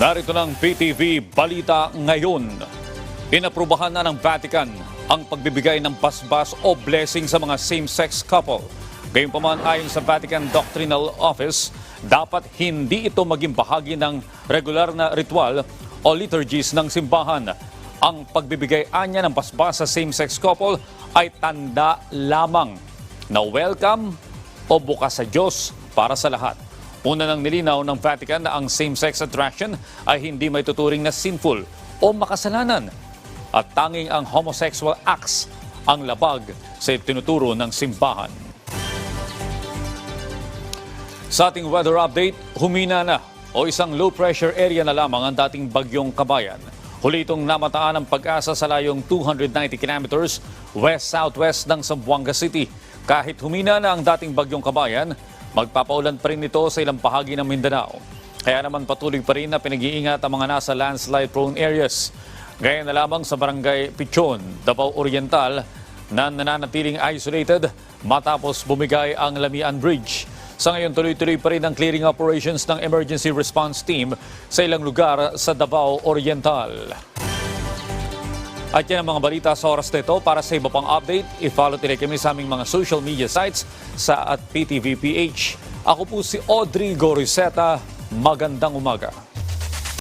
Narito ng PTV Balita ngayon. Inaprubahan na ng Vatican ang pagbibigay ng pasbas o blessing sa mga same-sex couple. Gayunpaman ayon sa Vatican Doctrinal Office, dapat hindi ito maging bahagi ng regular na ritual o liturgies ng simbahan. Ang pagbibigay anya ng pasbas sa same-sex couple ay tanda lamang na welcome o bukas sa Diyos para sa lahat. Una nang nilinaw ng Vatican na ang same-sex attraction ay hindi may tuturing na sinful o makasalanan at tanging ang homosexual acts ang labag sa tinuturo ng simbahan. Sa ating weather update, humina na o isang low pressure area na lamang ang dating bagyong kabayan. Huli itong namataan ng pag-asa sa layong 290 kilometers west-southwest ng Zamboanga City. Kahit humina na ang dating bagyong kabayan, magpapaulan pa rin ito sa ilang bahagi ng Mindanao. Kaya naman patuloy pa rin na pinag-iingat ang mga nasa landslide-prone areas. Gaya na lamang sa barangay Pichon, Davao Oriental, na nananatiling isolated matapos bumigay ang Lamian Bridge. Sa ngayon, tuloy-tuloy pa rin ang clearing operations ng Emergency Response Team sa ilang lugar sa Davao Oriental. At yan ang mga balita sa oras nito. Para sa iba pang update, i-follow nila kami sa aming mga social media sites sa at PTVPH. Ako po si Audrey Goriseta. Magandang umaga.